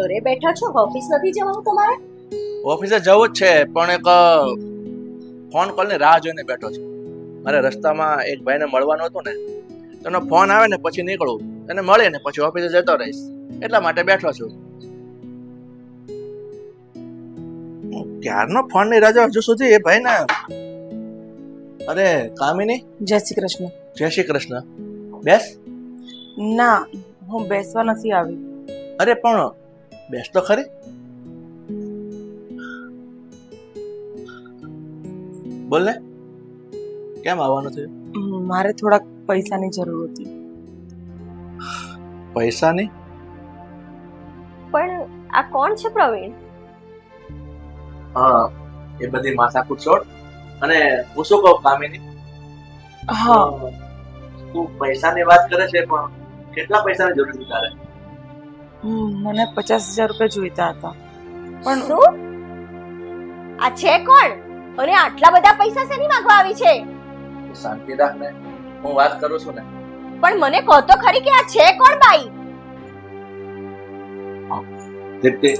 ઘરે બેઠા છો? ઓફિસ નથી જવાનું તમારે? ઓફિસે જવું જ છે પણ એક ફોન કોલની રાહ જોઈને બેઠો છું. મારે રસ્તામાં એક ભાઈને મળવાનું હતું ને તેનો ફોન આવે ને પછી નીકળું. એને મળે ને પછી ઓફિસે જતો રહીશ. એટલા માટે બેઠો છું. ક્યારનો ફોનની રાજા હજુ સુધી એ ભાઈ ને અરે કામિની? જય શ્રી કૃષ્ણ. જય શ્રી કૃષ્ણ. બેસ. ના હું બેસવા નથી આવી. અરે પણ બેસ તો ખરી? બોલ ને કેમ આવવાનું થયું? મારે થોડાક પૈસાની જરૂર હતી. પૈસાની? પણ આ કોણ છે પ્રવીણ? હા એ બધી માથાકૂટ છોડ. અને હું શું કહું કામિની? હા. તું પૈસાની વાત કરે છે પણ કેટલા પૈસાની જરૂર છે તારે? મને પચાસ હજાર રૂપિયા જોઈતા હતા. પણ શું? આ છે કોણ? અને આટલા બધા પૈસા શેની માંગવા આવી છે? શાંતિ રાખ ને. હું વાત કરું છું ને. પણ મને કહો તો ખરી કે આ છે કોણ બાઈ? દીપ્તિ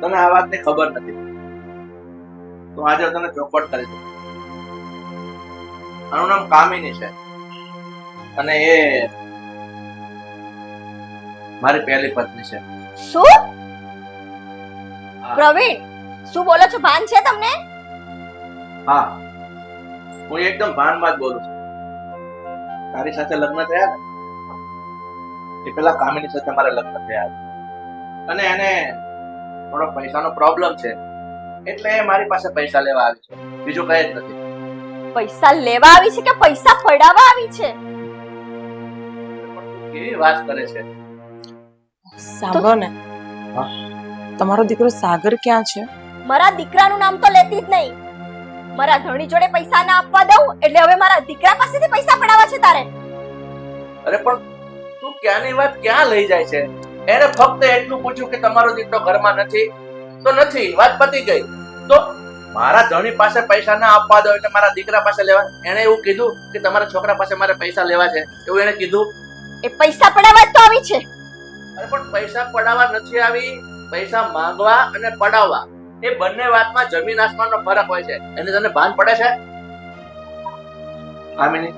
તને આ વાતની ખબર નથી. તો આજે તને ચોપટ કરી દઉં. આનું નામ કામિની છે. અને એ મારી પહેલી પત્ની છે. શું? પ્રવીણ શું બોલો છો? ભાન છે તમને? હા. હું એકદમ ભાનમાં જ બોલું છું. તારી સાથે લગ્ન થયા ને? એ પેલા કામિની સાથે મારા લગ્ન થયા અને એને થોડો પૈસાનો પ્રોબ્લેમ છે. એટલે એ મારી પાસે પૈસા લેવા આવી છે. બીજું કઈ જ નથી. પૈસા લેવા આવી છે કે પૈસા પડાવવા આવી છે? કેવી વાત કરે છે? સાંભળો ને. હા. તમારો દીકરો સાગર ક્યાં છે? મારા દીકરાનું નામ તો લેતી જ નહીં. મારા ધણી જોડે પૈસા ના આપવા દઉં એટલે હવે મારા દીકરા પાસેથી પૈસા પડાવવા છે તારે. અરે પણ તું ક્યાંની વાત ક્યાં લઈ જાય છે? એને ફક્ત એટલું પૂછ્યું કે તમારો દીકરો ઘરમાં નથી. તો નથી વાત પતી ગઈ. તો મારા ધણી પાસે પૈસા ના આપવા દો એટલે મારા દીકરા પાસે લેવા એને એવું કીધું કે તમારા છોકરા પાસે મારે પૈસા લેવા છે. એવું એને કીધું. એ પૈસા પડાવવા જ તો આવી છે. અરે પણ પૈસા પડાવવા નથી આવી પૈસા માંગવા અને પડાવવા. એ બંને વાતમાં જમીન આસમાનનો ફરક હોય છે. એને તને ભાન પડે છે? કામિની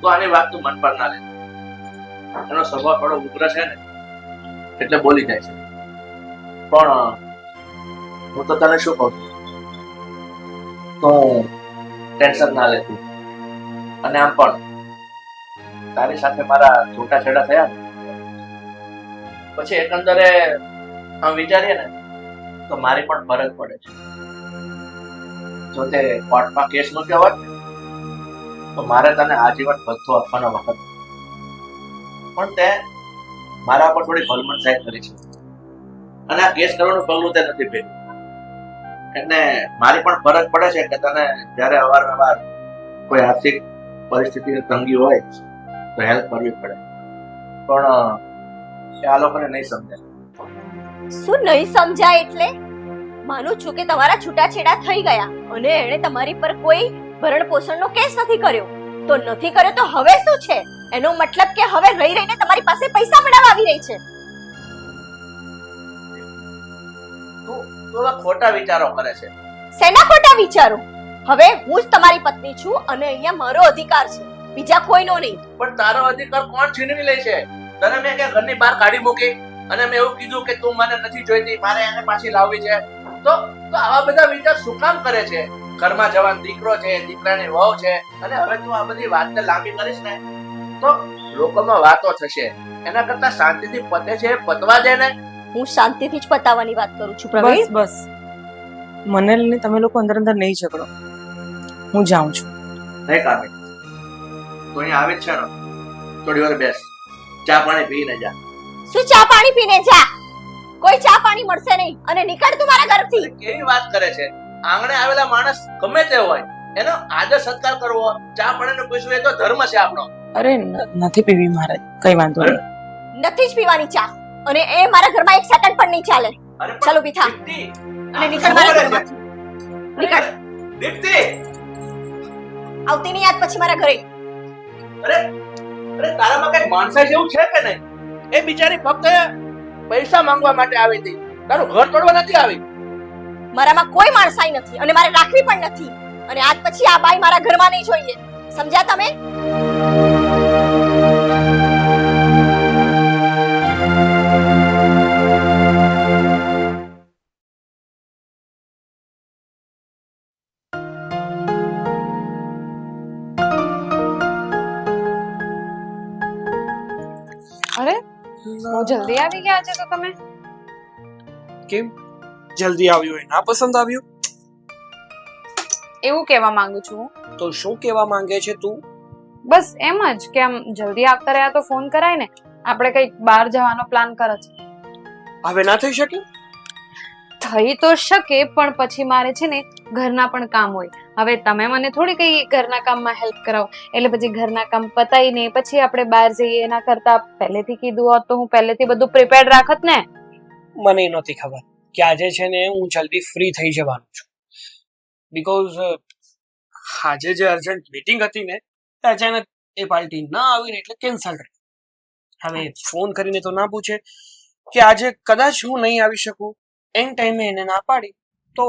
તો આની વાત તું મન પર ના લે. એનો સ્વભાવ થોડો ઉગ્ર છે ને એટલે બોલી જાય છે. પણ હું તો તને શું કહું? તો ટેન્શન ના લેતી. અને આમ પણ તારી સાથે મારા છૂટાછેડા થયા પછી એકંદરે વિચારીએ ને, તો મારી પણ ફરજ પડે છે. જો તે કોર્ટમાં કેસ મૂક્યો હોત, તો મારે તને આજીવન ભથ્થો આપવાનો વખત. પણ તે મારા પર થોડી ભલમણ સાહેબ કરી છે. અને આ કેસ કરવાનું પગલું તે નથી ભેગું એટલે મારી પણ ફરજ પડે છે કે તને જ્યારે અવારનવાર કોઈ આર્થિક પરિસ્થિતિ તંગી હોય તો હેલ્પ કરવી પડે. પણ આ લોકોને નહીં સમજાય. શું નહીં સમજાય એટલે? માનું છું કે તમારા છૂટાછેડા થઈ ગયા અને એણે તમારી પર કોઈ ભરણ પોષણનો કેસ નથી કર્યો. તો નથી કર્યો તો હવે શું છે? એનો મતલબ કે હવે રહી રહીને તમારી પાસે પૈસા મેળવવા આવી રહી છે. તું તું ખોટા વિચારો કરે છે. શેના ખોટા વિચારો? હવે હું જ તમારી પત્ની છું અને અહીંયા મારો અધિકાર છે. બીજા કોઈનો નહીં. પણ તારો અધિકાર કોણ છીનવી લે છે? તને મેં કે ઘરની બહાર કાઢી મૂકી? અને મેં એવું કીધું કે તું મને નથી જોઈતી મારે એને પાછી લાવવી છે. તો તો આવા બધા વિચાર શું કામ કરે છે? ઘરમાં જવાન દીકરો છે દીકરાની વહુ છે અને હવે તું આ બધી વાતને લાંબી કરીશ ને? તો લોકોમાં વાતો થશે. એના કરતા શાંતિથી પતે છે પતવા દે ને? હું શાંતિથી જ પતાવવાની વાત કરું છું બસ બસ. મને લઈને તમે લોકો અંદર અંદર નહીં ઝઘડો. હું જાઉં છું. નહીં કામે તું અહીંયા આવે જ છે ને થોડી વાર બેસ. ચા પાણી પીને જા. શું ચા પાણી પીને જા? કોઈ ચા પાણી મળશે નહીં. અને નીકળ તું મારા ઘરથી. કેવી વાત કરે છે? આંગણે આવેલા માણસ ગમે તે હોય એનો આદર સત્કાર કરવો ચા પાણીને પૂછવું એ તો ધર્મ છે આપણો. અરે નથી પીવી મારે કઈ વાંધો નહીં. નથી જ પીવાની ચા. અને એ મારા ઘરમાં એક સેકન્ડ પણ નહીં ચાલે. ચાલો પીઠા અને નીકળ મારા ઘરમાંથી. નીકળ. દીપ્તિ. આવતી નહીં યાદ પછી મારા ઘરે. અરે અરે, તારામાં કઈ માણસાઈ જેવું છે કે નહીં? એ બિચારી ફક્ત પૈસા માંગવા માટે આવી હતી. તારું ઘર તોડવા નથી આવી? મારામાં કોઈ માણસાઈ નથી અને મારે રાખવી પણ નથી. અને આજ પછી આ બાઈ મારા ઘરમાં નહીં જોઈએ. સમજ્યા તમે? બહુ જલ્દી આવી ગયા છો તો તમે? કેમ? જલ્દી આવ્યું એ. ના પસંદ આવ્યું? એવું કહેવા માંગુ છું તો શું કહેવા માંગે છે તું? બસ એમ જ કે આમ જલ્દી આવતા રહ્યા તો ફોન કરાય ને. આપણે કંઈક બહાર જવાનો પ્લાન કરે છે. હવે ના થઈ શકે? થઈ તો શકે પણ પછી મારે છે ને ઘરના પણ કામ હોય. હવે તમે મને થોડી કઈ ઘરના કામમાં હેલ્પ કરાવો. એટલે પછી ઘરના કામ પતાઈને પછી આપણે બહાર જઈએ એના કરતા પહેલેથી કીધું હોત તો હું પહેલેથી બધું પ્રિપેર્ડ રાખત ને. મને નહોતી ખબર કે આજે છે ને હું જલ્દી ફ્રી થઈ જવાનું છું. બીકોઝ આજે જે અર્જન્ટ મીટિંગ હતી ને અચાનક એ પાર્ટી ના આવીને એટલે કેન્સલ રહી હવે ફોન કરીને તો ના પૂછે કે આજે કદાચ હું નહીં આવી શકું. એન ટાઈમે એને ના પાડી, તો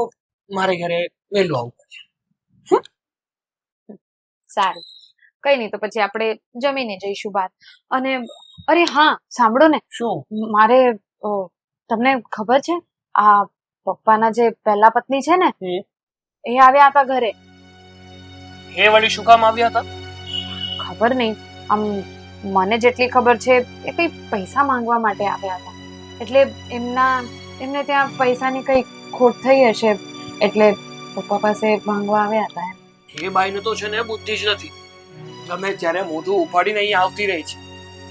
મારે ઘરે વહેલું આવવું પડે સારું. કઈ નહીં તો પછી આપણે જમીને જઈશું બાદ અને અરે હા સાંભળો ને. શું? મારે તમને ખબર છે આ પપ્પાના જે પહેલા પત્ની છે ને એ આવ્યા હતા ઘરે. એ વળી શું કામ આવ્યા હતા? ખબર નહીં આમ મને જેટલી ખબર છે એ કઈ પૈસા માંગવા માટે આવ્યા હતા. એટલે એમના એમને ત્યાં પૈસાની કઈ ખોટ થઈ હશે. એટલે પપ્પા પાસે માંગવા આવ્યા હતા એમ. એ બાઈને તો છે ને બુદ્ધિ જ નથી. ગમે ત્યારે મોઢું ઉપાડીને અહીં આવતી રહી છે.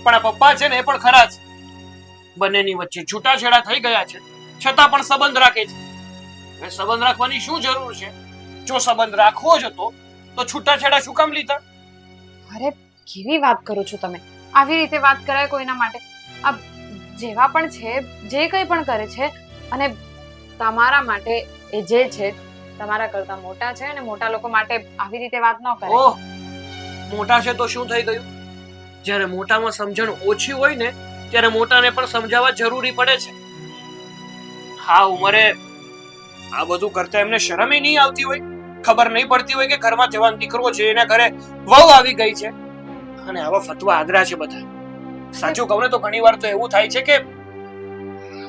પણ આ પપ્પા છે ને એ પણ ખરા છે. બંનેની વચ્ચે છૂટાછેડા થઈ ગયા છે. છતાં પણ સંબંધ રાખે છે. હવે સંબંધ રાખવાની શું જરૂર છે? જો સંબંધ રાખવો જ હતો તો છૂટાછેડા શું કામ લીધા? અરે કેવી વાત કરો છો તમે? આવી રીતે વાત કરાય કોઈના માટે? આ જેવા પણ છે જે કંઈ પણ કરે છે અને તમારા માટે એ જે છે તમારા કરતા મોટા છે અને મોટા લોકો માટે આવી રીતે વાત ન કરે. મોટા છે તો શું થઈ ગયું? જ્યારે મોટામાં સમજણ ઓછી હોય ને, ત્યારે મોટાને પણ સમજાવવા જરૂરી પડે છે. હા ઉંમરે આ બધું કરતા એમને શરમે નહીં આવતી હોય. ખબર નહીં પડતી હોય કે ઘરમાં જવાન દીકરો છે, એના ઘરે વહુ આવી ગઈ છે. અને આવા ફતવા આદરા છે બધા. સાચું કહું ને તો ઘણી વાર તો એવું થાય છે કે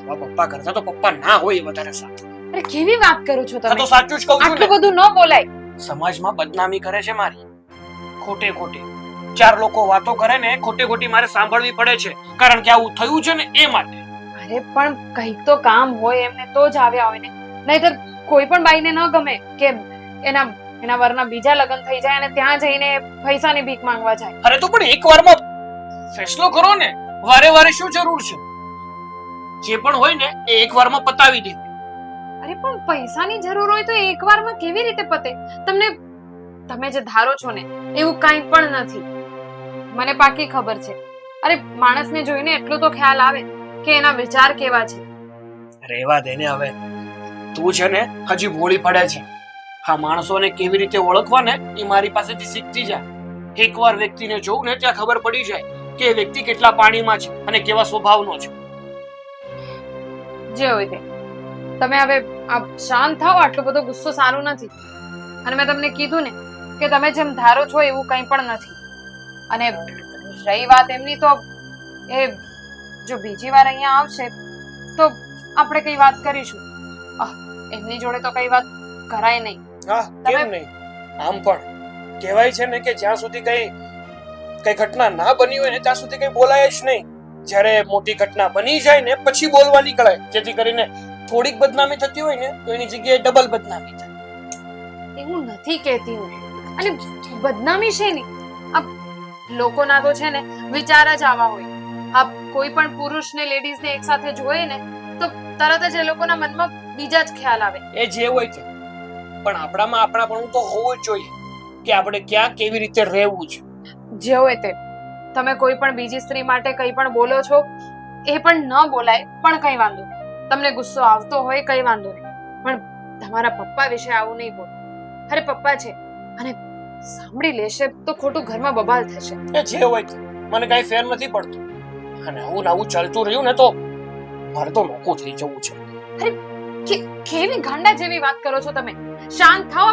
પપ્પા કરતા તો પપ્પા ના હોય વધારે સારું. અરે કેવી વાત કરો છો તમે? તો સાચું જ કહું છું આટલું બધું ન બોલાય. સમાજમાં બદનામી કરે છે મારી. ખોટે ખોટે. ચાર લોકો વાતો કરે ને ખોટે ખોટી મારે સાંભળવી પડે છે. કારણ કે આવું થયું છે ને એ માટે. અરે પણ કંઈક તો કામ હોય એમને તો જ આવ્યા હોય ને. નહીતર કોઈ પણ બાઈને ન ગમે કે એના એના વરના બીજા લગ્ન થઈ જાય અને ત્યાં જઈને પૈસાની ભીખ માંગવા જાય. અરે તો પણ એક વારમાં ફેસલો કરો ને. વારે વારે શું જરૂર છે? જે પણ હોય ને એ એક વારમાં પતાવી દે અરે પણ પૈસાની જરૂર હોય તો એકવારમાં કેવી રીતે પતે? તમને તમે જે ધારો છો ને એવું કાંઈ પણ નથી. મને પાકી ખબર છે. અરે માણસને જોઈને એટલો તો ખ્યાલ આવે કે એના વિચાર કેવા છે. રેવા દે ને હવે. તું છે ને હજી ભોળી પડે છે. હા માણસોને કેવી રીતે ઓળખવા ને એ મારી પાસેથી શીખતી જા. એકવાર વ્યક્તિને જોઉં ને ત્યાં ખબર પડી જાય કે એ વ્યક્તિ કેટલા પાણીમાં છે અને કેવા સ્વભાવનો છે. જે હોય તે. તમે હવે શાંત થાઓ આટલો બધો ગુસ્સો સારો નથી. અને મેં તમને કીધું ને કે તમે જેમ ધારો છો એવું કંઈ પણ નથી. અને રહી વાત એમની તો એ જો બીજી વાર અહીંયા આવશે તો આપણે કઈ વાત કરીશું. એમની જોડે તો કઈ વાત કરાય નહીં. હા કેમ નહીં? આમ પણ. કહેવાય છે ને કે જ્યાં સુધી કઈ કઈ ઘટના ના બની હોય ને ત્યાં સુધી કઈ બોલાય જ નહીં. જ્યારે મોટી ઘટના બની જાય ને પછી બોલવા નીકળાય. જેથી કરીને થોડીક બદનામી થતી હોય ને તો એની જગ્યાએ ડબલ બદનામી થાય. એવું નથી કહેતી હું. અને બદનામી છે ને આ લોકોના તો છે ને વિચાર જ આવા હોય. આ કોઈ પણ પુરુષને લેડીઝને એક સાથે જોયે ને તો તરત જ એ લોકોના મનમાં બીજા જ ખ્યાલ આવે. એ જે હોય છે. પણ આપણામાં આપણાપણું તો હોવું જ જોઈએ કે આપણે ક્યાં કેવી રીતે રહેવું છે. જે હોય તે. તમે કોઈ પણ બીજી સ્ત્રી માટે કંઈ પણ બોલો છો એ પણ ન બોલાય પણ કંઈ વાંધો. તમને ગુસ્સો આવતો હોય કઈ વાંધો નહીં. પણ તમારા પપ્પા વિશે આવું નહીં બોલો. અરે પપ્પા છે. અને સાંભળી લેશે તો ખોટું ઘરમાં બબાલ થશે. એ જે હોય મને કઈ ફેર નથી પડતું. અને આવું ને ચાલતું રહ્યું ને તો મારે તો મોકું થઈ જવું છે. કે કેવી ગાંડા જેવી વાત કરો છો તમે? શાંત થાઓ.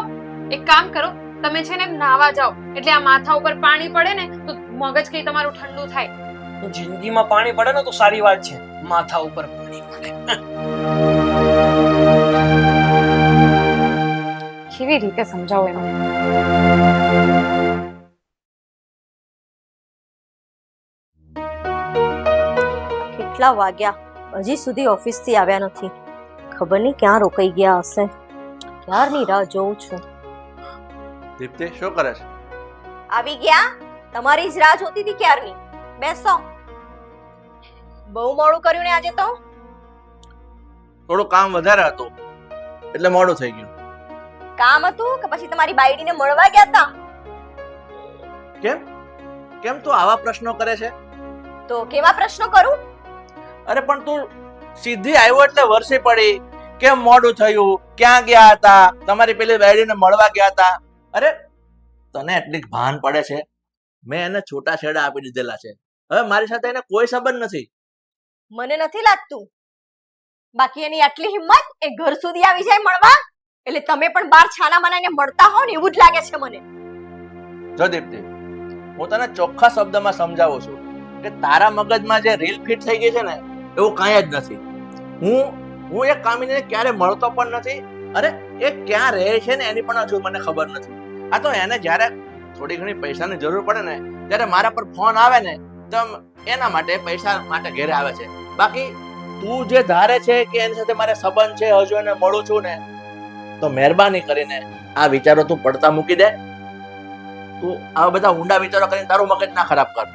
એક કામ કરો. તમે છે ને નાવા જાઓ. એટલે આ માથા ઉપર પાણી પડે ને તો મગજ કઈ તમારું ઠંડુ થાય. જિંદગીમાં પાણી પડે ને તો સારી વાત છે. માથા ઉપર કેવી રીતે સમજાવો એમને? કેટલા વાગ્યા? હજી સુધી ઓફિસથી આવ્યા નથી. ખબર નહીં ક્યાં રોકાઈ ગયા હશે. ક્યારની રાહ જોઉં છું. દીપ્તિ શું કરે છે? આવી ગયા? તમારી જ રાહ જોતી હતી ક્યારની? બેસો. બહુ મોડું કર્યું ને આજે તો? થોડું કામ વધારે હતું. એટલે મોડું થઈ ગયું. કામ હતું કે પછી તમારી બાયડીને મળવા ગયા હતા કેમ? કેમ તું આવા પ્રશ્નો કરે છે? તો કેવા પ્રશ્નો કરું? અરે પણ તું સીધી આવ્યો એટલે વર્ષે પડી. કેમ મોડું થયું? ક્યાં ગયા હતા? તમારી પેલી બેડીને મળવા ગયા હતા અરે તને એટલી ભાન પડે છે? મેં એને છૂટા છેડા આપી દીધેલા છે. હવે મારી સાથે એને કોઈ સંબંધ નથી. મને નથી લાગતું. બાકી એની આટલી હિંમત એ ઘર સુધી આવી જાય મળવા. એટલે તમે પણ બાર છાના માનાને મળતા હો ને એવું જ લાગે છે મને. જો દીપ્તિ, હું તને ચોખ્ખા શબ્દમાં સમજાવું છું કે તારા મગજમાં જે રીલ ફિટ થઈ ગઈ છે ને, એવું કાંઈ જ નથી. હું હું એક કામીને ક્યારે મળતો પણ નથી અરે એ ક્યાં રહે છે ને એની પણ હજુ મને ખબર નથી. આ તો એને જ્યારે થોડી ઘણી પૈસાની જરૂર પડે ને, ત્યારે મારા પર ફોન આવે ને, તો એના માટે પૈસા માટે ઘેરે આવે છે. બાકી તું જે ધારે છે કે એની સાથે મારે સંબંધ છે હજુ એને મળું છું ને તો મહેરબાની કરીને આ વિચારો તું પડતા મૂકી દે. તું આ બધા ઊંડા વિચારો કરીને તારું મગજ ના ખરાબ કર.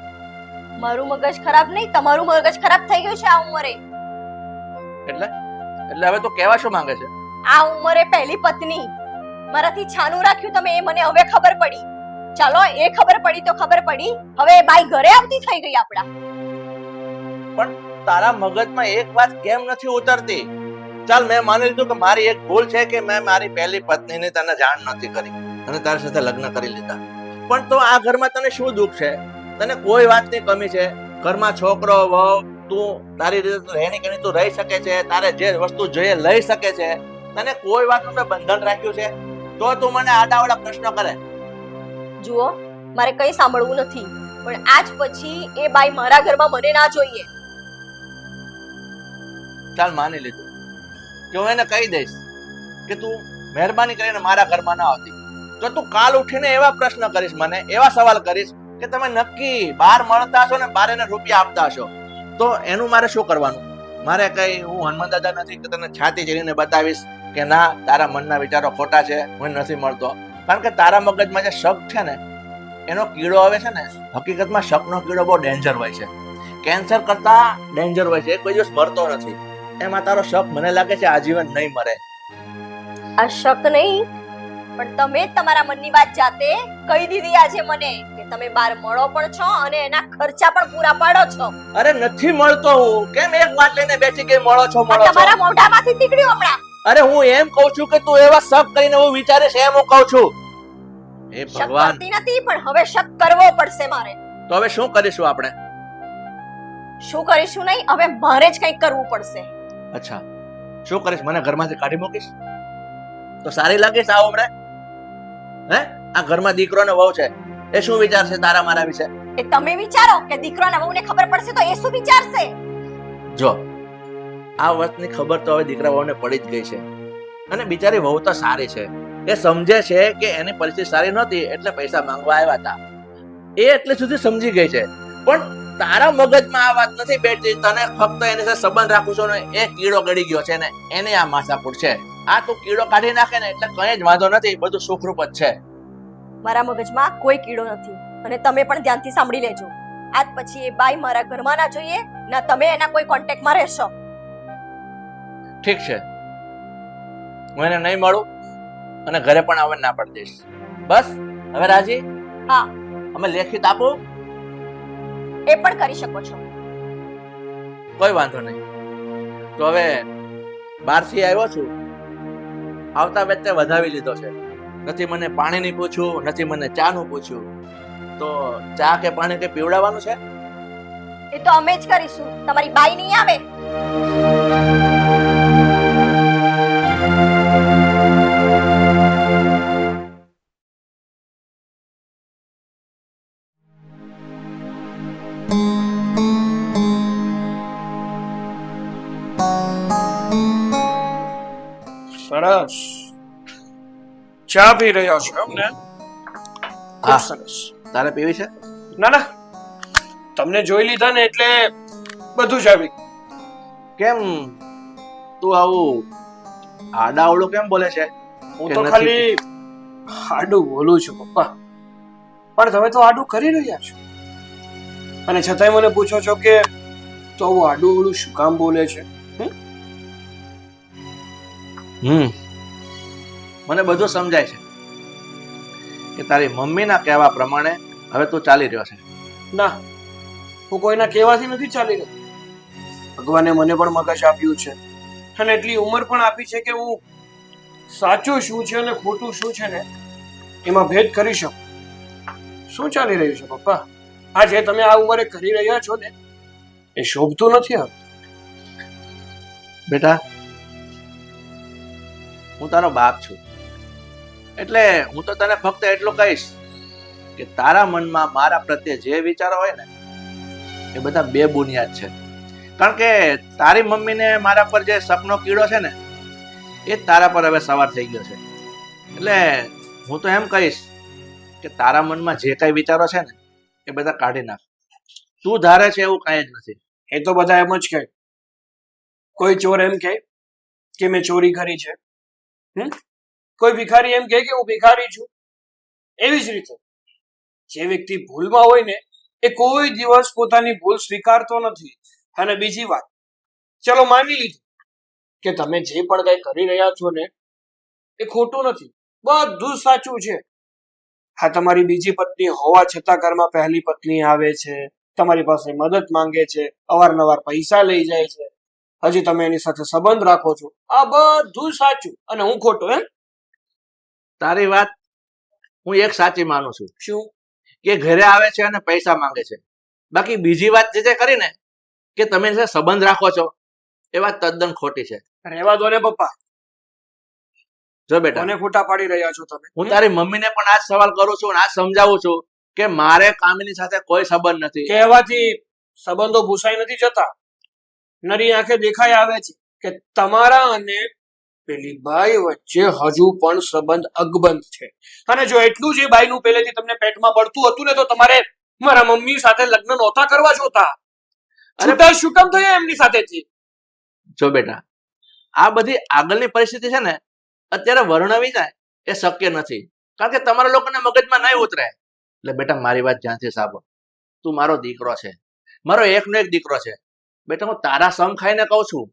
મારું મગજ ખરાબ નહીં તમારું મગજ ખરાબ થઈ ગયું છે આ ઉંમરે. એટલે? એટલે હવે તો કહેવા શું માંગે છે? આ ઉંમરે પહેલી પત્ની. મારાથી છાનું રાખ્યું તમે એ મને હવે ખબર પડી. ચાલો એ ખબર પડી તો ખબર પડી. હવે એ બાઈ ઘરે આવતી થઈ ગઈ આપડા તારા મગજમાં એક વાત કેમ નથી ઉતરતી? ચાલ, મેં માની લીધું કે મારી એક ભૂલ છે કે મેં મારી પહેલી પત્નીને તને જાણ નથી કરી અને તારી સાથે લગ્ન કરી લીધા. પણ તો આ ઘરમાં તને શું દુઃખ છે? તને કોઈ વાતની કમી છે? ઘરમાં છોકરો, વહુ, તું તારી રીતે રહેણી કેણી તું રહી શકે છે, તારે જે વસ્તુ જોઈએ લઈ શકે છે. તને કોઈ વાતનું મેં બંધન રાખ્યું છે? તો તું મને આડાવાળા પ્રશ્નો કરે. જુઓ, મારે કઈ સાંભળવું નથી, પણ આજ પછી એ બાઈ મારા ઘરમાં મને ના જોઈએ. ચાલ માની લીધું કે હું એને કહી દઈશ કે તું મહેરબાની કરીને મારા ઘરમાં ના આવતી. તો તું કાલ ઉઠીને એવા પ્રશ્ન કરીશ મને, એવા સવાલ કરીશ કે તમે નક્કી બહાર મળતા હશો ને બાર એને રૂપિયા આપતા હશો. તો એનું મારે શું કરવાનું? મારે કઈ હું હનુમાન દાદા નથી કે તને છાતી ચીરીને બતાવીશ કે ના, તારા મનના વિચારો ખોટા છે, હું નથી મળતો. કારણ કે તારા મગજમાં જે શક છે ને, એનો કીડો આવે છે ને, હકીકતમાં શકનો કીડો બહુ ડેન્જર હોય છે. કેન્સર કરતા ડેન્જર હોય છે એ કોઈ દિવસ મરતો નથી. એમાં તારો શક મને લાગે છે આજીવન નહીં મરે આ શક નહીં પણ તમે તમારા મનની વાત જાતે કહી દીધી આજે મને કે તમે બાર મળો પણ છો અને એના ખર્ચા પણ પૂરા પાડો છો. અરે નથી મળતો હું. કેમ એક વાત લઈને બેઠી કે મળો છો મળો છો તમારા મોઢામાંથી નીકળ્યું હમણાં. અરે હું એમ કહું છું કે તું એવા શક કરીને હું વિચારે છે એમ હું કહું છું. એ ભગવાન. નથી પણ હવે શક કરવો પડશે મારે. તો હવે શું કરીશું આપણે? શું કરીશું નહીં હવે મારે જ કંઈક કરવું પડશે. અચ્છા. શું કરીશ? મને ઘરમાંથી કાઢી મૂકીશ? તો સારી લાગીશ આ ઉમરે હે? આ ઘરમાં દીકરોને વહુ છે. એ શું વિચારશે તારા મારા વિશે? એ તમે વિચારો કે દીકરોના વહુને ખબર પડશે તો એ શું વિચારશે? જો આ વાતની ખબર તો હવે દીકરા વહુને પડી જ ગઈ છે. અને બિચારી વહુ તો સારી છે. એ સમજે છે કે એની પરિસ્થિતિ સારી નહોતી એટલે પૈસા માંગવા આવ્યા હતા. એ એટલે સુધી સમજી ગઈ છે. પણ તારા મગજમાં આ વાત નથી બેઠતી તને ફક્ત એની સાથે સંબંધ રાખું છું ને એ કીડો ગળી ગયો છે ને એને આ માથાકૂટ છે. આ તું કીડો કાઢી નાખે ને એટલે કઈ જ વાંધો નથી બધું સુખરૂપ જ છે. મારા મગજમાં કોઈ કીડો નથી અને તમે પણ ધ્યાનથી સાંભળી લેજો. આજ પછી એ બાઈ મારા ઘરમાં ના જોઈએ ના તમે એના કોઈ કોન્ટેક્ટમાં રહેશો. ઠીક છે. હું એને નહીં મળું અને ઘરે પણ આવવા ના પડી દઈશ. બસ હવે રાજી? હા. અમે લેખિત આપો? એ પણ કરી શકો છો. કોઈ વાંધો નહીં. તો હવે બહારથી આવ્યો છું. આવતા વેચતે વધાવી લીધો છે. નથી મને પાણીની પૂછ્યું નથી મને ચાનું પૂછ્યું. તો ચા કે પાણી કે પીવડાવવાનું છે? એ તો અમે જ કરીશું. તમારી બાઈ નહીં આવે? ચા પી રહ્યો છો એમ ને ખૂબ હા. સરસ. તારે પીવી છે? ના ના. તમને જોઈ લીધા ને એટલે બધું જ આવી. કેમ? તું આવું આડાવડું કેમ બોલે છે? હું તો? ખાલી આડું બોલું છું પપ્પા. પણ તમે તો આડું કરી રહ્યા છો. અને છતાંય મને પૂછો છો કે તો આવું આડું ઓળું શું કામ બોલે છે? હમ. મને બધું સમજાય છે કે તારી મમ્મીના કહેવા પ્રમાણે હવે તું ચાલી રહ્યો છે. ના હું કોઈના કહેવાથી નથી ચાલી રહ્યો ભગવાને મને પણ મગજ આપ્યું છે અને એટલી ઉંમર પણ આપી છે કે હું સાચું શું છે અને ખોટું શું છે ને એમાં ભેદ કરી શકું. શું ચાલી રહ્યું છે પપ્પા? આ જે તમે આ ઉંમરે કરી રહ્યા છો ને એ શોભતું નથી હવે બેટા હું તારો બાપ છું. એટલે હું તો તને ફક્ત એટલું કહીશ કે તારા મનમાં મારા પ્રત્યે જે વિચારો હોય ને, એ બધા બે બુનિયાદ છે. કારણ કે તારી મમ્મીને મારા પર જે સપનો કીડો છે ને, એ તારા પર હવે સવાર થઈ ગયો છે. એટલે હું તો એમ કહીશ કે તારા મનમાં જે કઈ વિચારો છે ને, એ બધા કાઢી નાખ. તું ધારે છે એવું કાંઈ જ નથી. એ તો બધા એમ જ કહે. કોઈ ચોર એમ કહે કે મેં ચોરી કરી છે. હમ? કોઈ ભિખારી એમ કહે કે હું ભિખારી છું. એવી જ રીતે જે વ્યક્તિ ભૂલમાં હોય ને, એ કોઈ દિવસ પોતાની ભૂલ સ્વીકારતો નથી. અને બીજી વાત, ચલો માની લીધું કે તમે જે પણ કઈ કરી રહ્યા છો ને, એ ખોટું નથી. બધું સાચું છે. હા, તમારી બીજી પત્ની હોવા છતાં ઘરમાં પહેલી પત્ની આવે છે, તમારી પાસે મદદ માંગે છે, અવારનવાર પૈસા લઈ જાય છે. હજી તમે એની સાથે સંબંધ રાખો છો. આ બધું સાચું. અને હું ખોટો, એમ? તારી વાત હું એક સાચી માનું છું. શું? કે ઘરે આવે છે અને પૈસા માંગે છે. બાકી બીજી વાત જે કરીને કે તમે સંબંધ રાખો છો એ વાત તદ્દન ખોટી છે. રહેવા દો ને પપ્પા. જો બેટા. મને ખોટા પાડી રહ્યા છો તમે? હું તારી મમ્મીને પણ આ સવાલ કરું છું અને આ સમજાવું છું કે મારે કામિની સાથે કોઈ સંબંધ નથી. કહેવાથી સંબંધો ભૂસાઈ નથી જતા. નરી આંખે દેખાઈ આવે છે કે તમારા અને પેલી બાઈ વચ્ચે હજુ પણ સંબંધ અકબંધ છે. અને જો એટલું જ બાઈનું પહેલેથી તમને પેટમાં પડતું હતું ને તો તમારે મારા મમ્મી સાથે લગ્ન નહોતા કરવા જોતા. છૂટા શું કામ થયા એમની સાથેથી? જો બેટા આ બધી આગળની પરિસ્થિતિ છે ને અત્યારે વર્ણવી જાય એ શક્ય નથી. કારણ કે તમારા લોકોને મગજમાં નહીં ઉતરે. એટલે બેટા મારી વાત જ્યાંથી સાંભળ. તું મારો દીકરો છે. મારો એકનો એક દીકરો છે. બેટા હું તારા સમ ખાઈને કહું છું.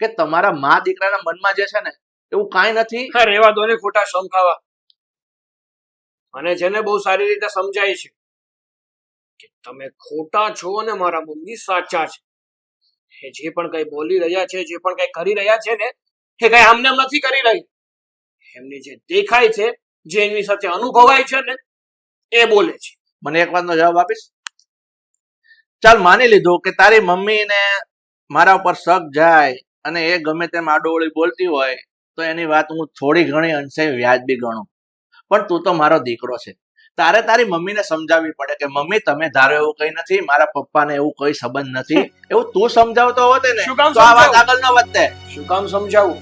કે તમારા મા દીકરાના મનમાં જે છે ને એવું કાંઈ નથી? રેવા દો ને ખોટા સમખાવા અને જેને બહુ સારી રીતે સમજાય છે કે તમે ખોટા છો અને મારા મમ્મી સાચા છે. એ જે પણ કઈ બોલી રહ્યા છે જે પણ કઈ કરી રહ્યા છે ને એ કઈ આમને નથી કરી રહી. એમની જે દેખાય છે જે એમની સાથે અનુભવાય છે ને એ બોલે છે. મને એક વાતનો જવાબ આપીશ. ચાલ માની લીધું કે તારી મમ્મીને મારા ઉપર શક જાય. અને એ ગમે તેમ આડોવળી બોલતી હોય તો એની વાત હું થોડી ઘણી અંશે વ્યાજબી ગણું. પણ તું તો મારો દીકરો છે. તારે તારી મમ્મીને સમજાવવી પડે કે મમ્મી તમે ધારો એવું કઈ નથી મારા પપ્પાને એવું કોઈ સંબંધ નથી. એવું તું સમજાવતો હોત ને શું કામ આ વાત સમજાવું? આગળ ન વધતે. શું કામ સમજાવું?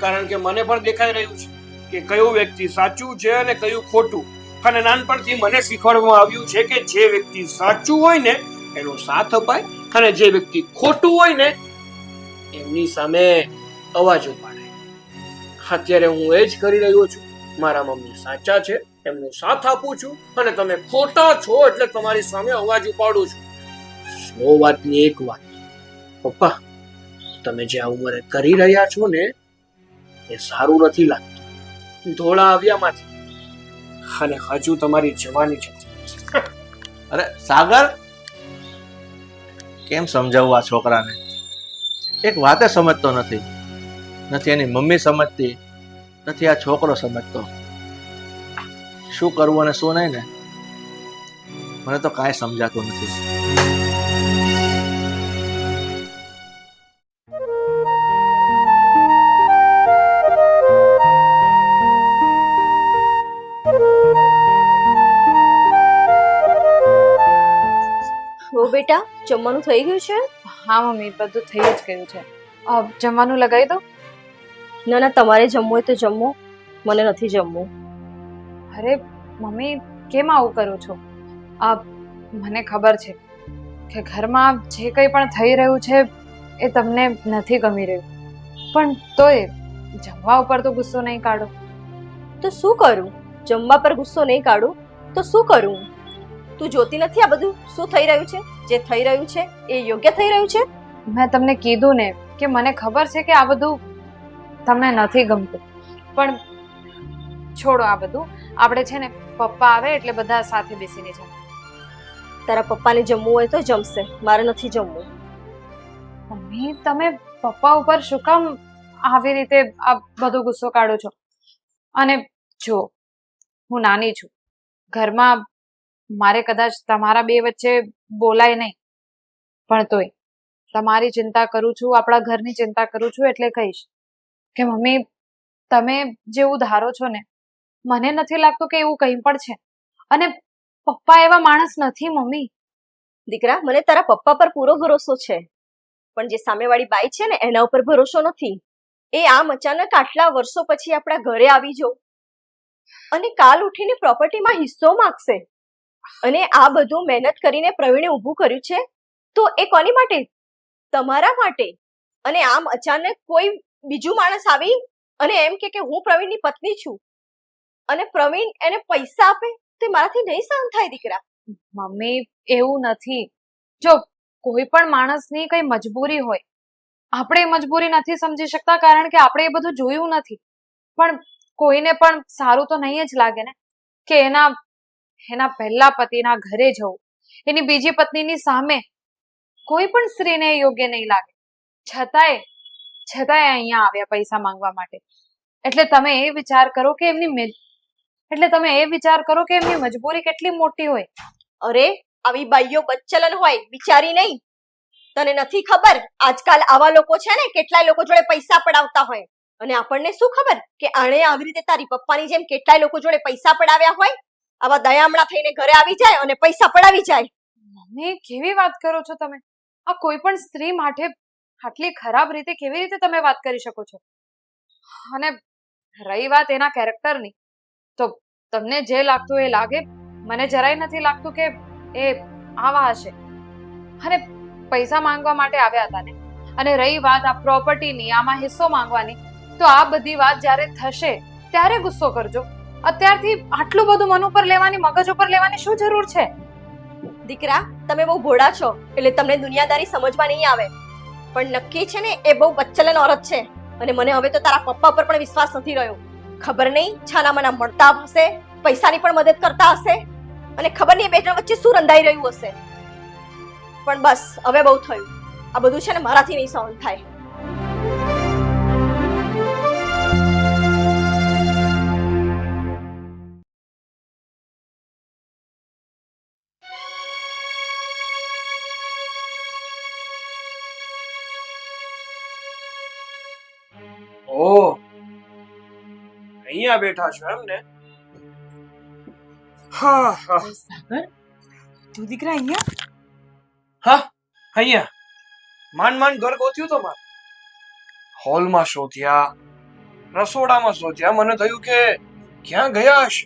કારણ કે મને પણ દેખાઈ રહ્યું છે કે કયું વ્યક્તિ સાચું છે અને કયું ખોટું. અને નાનપણથી મને શીખવાડવામાં આવ્યું છે કે જે વ્યક્તિ સાચું હોય ને એનો સાથ અપાય. અને જે વ્યક્તિ ખોટું હોય ને એમની સામે અવાજ ઉપાડાય અત્યારે હું એ જ કરી રહ્યો છું. મારા મમ્મી સાચા છે, એમનો સાથ આપું છું અને તમે ખોટા છો એટલે તમારી સામે અવાજ ઉપાડું છું. સો વાતની એક વાત. પપ્પા, તમે જે આ ઉંમરે કરી રહ્યા છો ને, એ સારું નથી લાગતું. ધોળા આવ્યામાંથી. અને હજુ તમારી જવાની છે. અરે, સાગર? કેમ સમજાવું આ છોકરાને? એક વાતે સમજતો નથી. નથી એની મમ્મી સમજતી, નથી આ છોકરો સમજતો. શું કરવું અને શું નહીં ને? મને તો કાંઈ સમજાતું નથી. બેટા, જમવાનું થઈ ગયું છે? હા મમ્મી બધું થઈ જ ગયું છે. જમવાનું લગાવી દો ના ના તમારે જમવું હોય તો જમો. મને નથી જમવું. અરે મમ્મી કેમ આવું કરું છો? આ મને ખબર છે કે ઘરમાં જે કંઈ પણ થઈ રહ્યું છે એ તમને નથી ગમી રહ્યું. પણ તોય જમવા ઉપર તો ગુસ્સો નહીં કાઢો. તો શું કરું? જમવા પર ગુસ્સો નહીં કાઢું? તો શું કરું? તું જોતી નથી આ બધું? શું થઈ રહ્યું છે? જે થઈ રહ્યું છે એ યોગ્ય થઈ રહ્યું છે? મેં તમને કીધું ને કે મને ખબર છે કે આ બધું તમને નથી ગમતું. પણ છોડો આ બધું. આપણે છે ને પપ્પા આવે એટલે બધા સાથે બેસીને જમો તારા પપ્પાને જમવું હોય તો જમશે. મારે નથી જમવું. મમ્મી તમે પપ્પા ઉપર શું કામ આવી રીતે આ બધો ગુસ્સો કાઢો છો? અને જો હું નાની છું. ઘરમાં મારે કદાચ તમારા બે વચ્ચે બોલાય નહીં. પણ તોય. તમારી ચિંતા કરું છું, આપણા ઘરની ચિંતા કરું છું એટલે કહીશ કે મમ્મી, તમે જેવું ધારો છો ને, મને નથી લાગતું કે એવું કંઈ પણ છે. અને પપ્પા એવા માણસ નથી, મમ્મી. દીકરા, મને તારા પપ્પા પર પૂરો ભરોસો છે. પણ જે સામેવાળી બાઈ છે ને, એના ઉપર ભરોસો નથી. એ આમ અચાનક આટલા વર્ષો પછી આપણા ઘરે આવી જો અને કાલ ઉઠીને પ્રોપર્ટીમાં હિસ્સો માંગશે. અને આ બધું મહેનત કરીને પ્રવીણે ઊભું કર્યું છે. તો એ કોની માટે? તમારા માટે. અને આમ અચાનક કોઈ બીજું માણસ આવી અને એમ કે કે હું પ્રવીણની પત્ની છું. અને પ્રવીણ એને પૈસા આપે તે મારાથી નહીં સહન થાય, દીકરા. મમ્મી, એવું નથી. જો કોઈ પણ માણસની કઈ મજબૂરી હોય, આપણે એ મજબૂરી નથી સમજી શકતા કારણ કે આપણે એ બધું જોયું નથી. પણ કોઈને પણ સારું તો નહીં જ લાગે ને? કે એના એના પહેલા પતિના ઘરે જવું. એની બીજી પત્નીની સામે કોઈ પણ સ્ત્રીને યોગ્ય નહીં લાગે. છતાંય છતાંય અહીંયા આવ્યા પૈસા માંગવા માટે. એટલે તમે એ વિચાર કરો કે એમની એટલે તમે એ વિચાર કરો કે એમની મજબૂરી કેટલી મોટી હોય. અરે, આવી બાઈઓ બચ્ચલન હોય, બિચારી નહીં. તને નથી ખબર, આજકાલ આવા લોકો છે ને, કેટલાય લોકો જોડે પૈસા પડાવતા હોય. અને આપણને શું ખબર કે આણે આવી રીતે તારી પપ્પાની જેમ કેટલાય લોકો જોડે પૈસા પડાવ્યા હોય? આવા દયામણા થઈને ઘરે આવી જાય અને પૈસા પડાવી જાય. મમ્મી કેવી વાત કરો છો તમે? આ કોઈ પણ સ્ત્રી માટે આટલી ખરાબ રીતે કેવી રીતે તમે વાત કરી શકો છો? અને રહી વાત એના કેરેક્ટરની તો તમને જે લાગતું એ લાગે, મને જરાય નથી લાગતું કે એ આવા હશે. અને પૈસા માંગવા માટે આવ્યા હતા ને? અને રહી વાત આ પ્રોપર્ટીની આમાં હિસ્સો માંગવાની, તો આ બધી વાત જ્યારે થશે, ત્યારે ગુસ્સો કરજો. અત્યારથી આટલું બધું મન ઉપર લેવાની, મગજ ઉપર લેવાની શું જરૂર છે? દીકરા, તમે બહુ ભોળા છો, એટલે તમને દુનિયાદારી સમજવા નહીં આવે. પણ નક્કી છે ને, એ બહુ બચ્ચલન ઓરત છે. અને મને હવે તો તારા પપ્પા પર પણ વિશ્વાસ નથી રહ્યો. ખબર નહીં છાના મના મળતા હશે, પૈસાની પણ મદદ કરતા હશે, અને ખબર નહીં બે જણ વચ્ચે શું રંધાઈ રહ્યું હશે. પણ બસ, હવે બહુ થયું. આ બધું છે ને, મારાથી નહીં સહન થાય. ઓ અહીંયા બેઠા છો એમ ને હા. હા સાગર તું દીકરા અહીંયા? હા અહીંયા. માંડ માંડ ઘર ગોત્યું તો મારે. હોલમાં શોધ્યા રસોડામાં શોધ્યા. મને થયું કે ક્યાં ગયા હશે?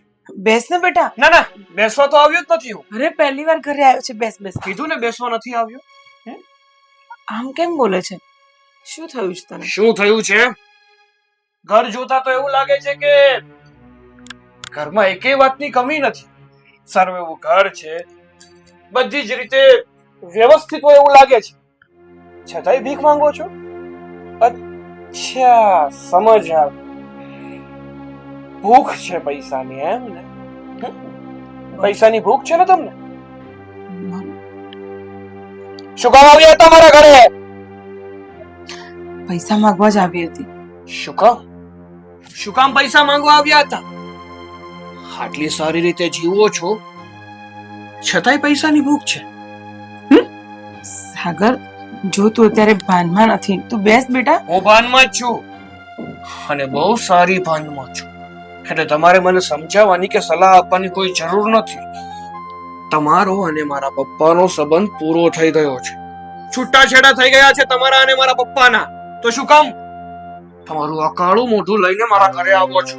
બેસ ને બેટા. ના ના બેસવા તો આવ્યો જ નથી હું. અરે પહેલી વાર ઘરે આવ્યો છે. બેસ બેસ. કીધું ને બેસવા નથી આવ્યો? આમ કેમ બોલે છે? શું થયું છે તને? શું થયું છે? ઘર જોતા તો એવું લાગે છે કે ઘરમાં એકેય વાતની કમી નથી. સારું એવું ઘર છે. બધી જ રીતે વ્યવસ્થિત હોય એવું લાગે છે. છતાંય ભીખ માંગો છો? અચ્છા સમજ આવી. ભૂખ છે પૈસાની એમ ને? પૈસાની ભૂખ છે ને તમને? શું કામ આવ્યા હતા મારા ઘરે? પૈસા માંગવા જ આવી હતી. શું કામ? શું કામ પૈસા માંગવા આવ્યા હતા? આટલી સારી રીતે જીવો છો? છતાંય પૈસાની ભૂખ છે. સાગર જો તું અત્યારે ભાનમાં નથી તું બેસ બેટા. હું ભાનમાં જ છું. અને બહુ સારી ભાનમાં છું. એટલે તમારે મને સમજાવવાની કે સલાહ આપવાની કોઈ જરૂર નથી. તમારો અને મારા પપ્પાનો સંબંધ પૂરો થઈ ગયો છે. છૂટાછેડા થઈ ગયા છે તમારા અને મારા પપ્પાના. તો શું કામ? તમારું અકાળું મોઢું લઈને મારા ઘરે આવો છો.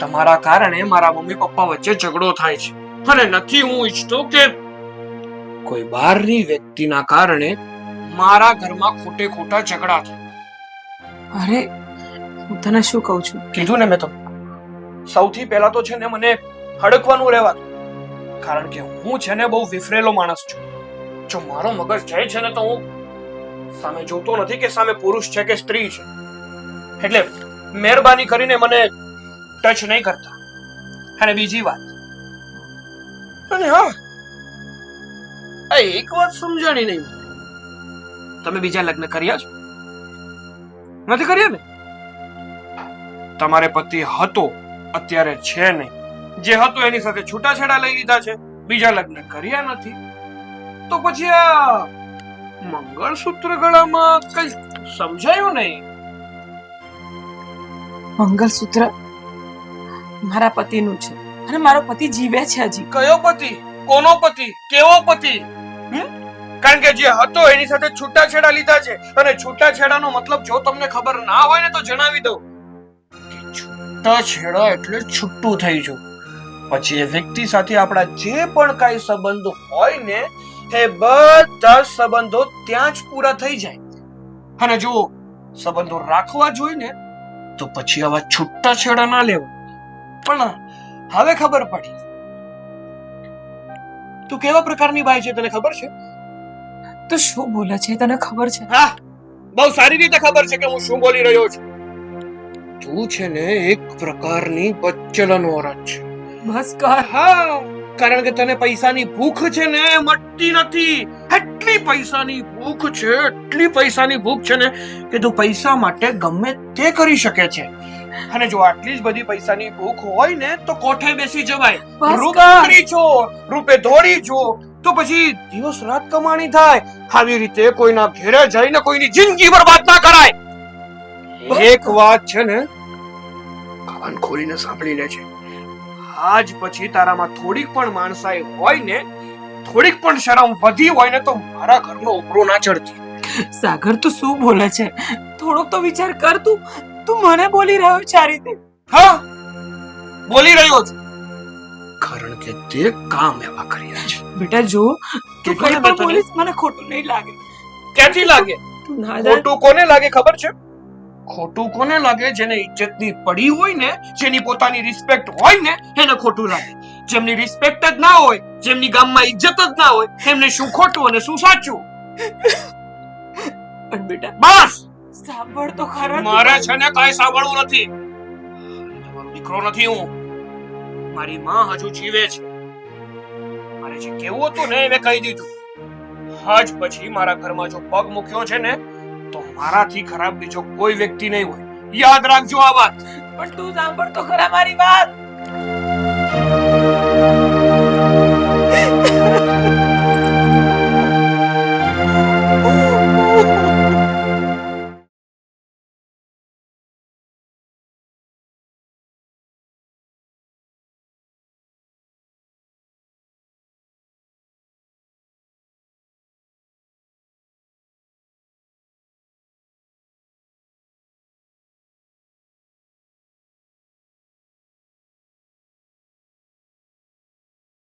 તમારા કારણે મારા મમ્મી પપ્પા વચ્ચે ઝઘડો થાય છે. અને નથી હું ઈચ્છતો કે કોઈ બહારની વ્યક્તિના કારણે મારા ઘરમાં ખોટે ખોટા ઝઘડા થાય. અરે હું તને શું કહું છું? કીધું ને મેં તો. સૌથી પહેલા તો છે ને મને હડકવાનું રહેવાનું કારણ કે હું છે ને બહુ વિફરેલો માણસ છું. જો મારો મગજ જાય છે ને તો હું સામે જોતો નથી કે સામે પુરુષ છે કે સ્ત્રી છે. એટલે મહેરબાની કરીને મને ટચ નહીં કરતા. અને બીજી વાત. અને હા, આ એક વાત સમજાણી નહીં. તમે બીજા લગ્ન કર્યા છો? નથી કર્યા ને? તમારે પતિ હતો, અત્યારે છે નહીં. જે હતો એની સાથે છૂટાછેડા લઈ લીધા છે. બીજા લગ્ન કર્યા નથી. તો પછી આ મંગળસૂત્ર ગળામાં કઈ સમજાયું નહીં? મંગલસૂત્ર મારા પતિનું છે. અને મારો પતિ જીવે છે હજી. કયો પતિ? કોનો પતિ? કેવો પતિ? કારણ કે જે હતો એની સાથે છૂટાછેડા લીધા છે. અને છૂટાછેડાનો મતલબ જો તમને ખબર ના હોય ને તો જણાવી દઉં. છૂટાછેડા એટલે છૂટું થઈ જવું. પછી એ વ્યક્તિ સાથે આપણા જે પણ કાંઈ સંબંધો હોય ને, એ બધા સંબંધો ત્યાં જ પૂરા થઈ જાય. અને જો સંબંધો રાખવા જોઈએ ને તો પછી આવા છૂટાછેડા ના લેવા. પણ હવે ખબર પડી. તું કેવા પ્રકારની બાઈ છે તને ખબર છે? તો શું બોલે છે તને ખબર છે? હા બહુ સારી રીતે ખબર છે કે હું શું બોલી રહ્યો છું. તું છે ને એક પ્રકારની બચ્ચલન ઓરત છે. બસ કર. હા. કારણ કે તને પૈસાની ભૂખ છે ને મટતી નથી. એટલી પૈસાની ભૂખ છે એટલી પૈસાની ભૂખ છે ને કે તું પૈસા માટે ગમે તે કરી શકે છે. અને જો આટલી જ બધી પૈસાની ભૂખ હોય ને તો કોઠે બેસી જવાય? બસ રૂપ કર. કરી છો રૂપે ધોળી છો તો પછી દિવસ રાત કમાણી થાય. આવી રીતે કોઈના ઘેરે જઈને કોઈની જિંદગી બરબાદ ના કરાય. એક વાત છે ને કાન ખોલીને સાંભળી લે છે. આજ પછી તારામાં થોડીક પણ માણસાઈ હોય ને થોડીક પણ શરમ વધી હોય ને તો મારા ઘરનો ઉપરો ના ચડતી. સાગર તું શું બોલે છે? થોડોક તો વિચાર કર તું. તું મને બોલી રહ્યો છે આ રીતે. હા બોલી રહ્યો છું કારણ કે તે કામ એવા કર્યા છે. બેટા જો તું કઈ પણ બોલીશ મને ખોટું નહીં લાગે. ક્યાંથી લાગે? ખોટું કોને લાગે ખબર છે? ખોટું કોને લાગે? જેને ઇજ્જતની પડી હોય ને જેની પોતાની રિસ્પેક્ટ હોય ને એને ખોટું લાગે. જેમની રિસ્પેક્ટ જ ના હોય જેમની ગામમાં ઇજ્જત જ ના હોય એમને શું ખોટું અને શું સાચું? પણ બેટા બસ! સાંભળ તો ખરા મારે છે ને કાંઈ સાંભળવું નથી. તમારો દીકરો નથી હું. મારી માં હજુ જીવે છે. મારે જે કેવું હતું ને એ મેં કહી દીધું. આજ પછી મારા ઘરમાં જો પગ મૂક્યો છે ને મારાથી ખરાબ બીજો કોઈ વ્યક્તિ નહીં હોય. યાદ રાખજો આ વાત. પણ તું સાંભળ તો ખરા મારી વાત.